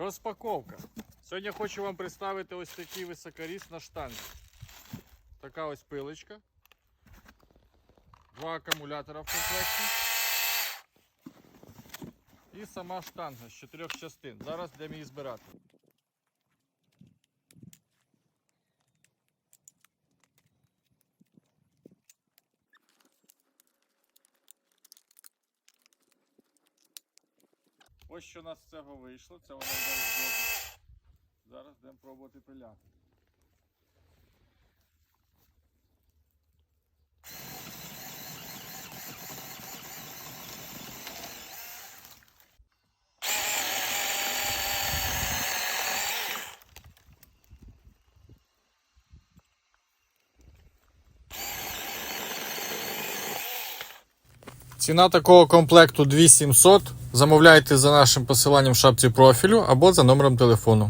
Розпаковка. Сьогодні хочу вам представити ось такий високоріс на штангі. Така ось пилочка. Два акумулятора в комплекті. І сама штанга з чотирьох частин. Зараз для мій збирати. Ось що у нас з цього вийшло. Це воно йде. Зараз будемо пробувати пиляти. Ціна такого комплекту 2700. Замовляйте за нашим посиланням в шапці профілю або за номером телефону.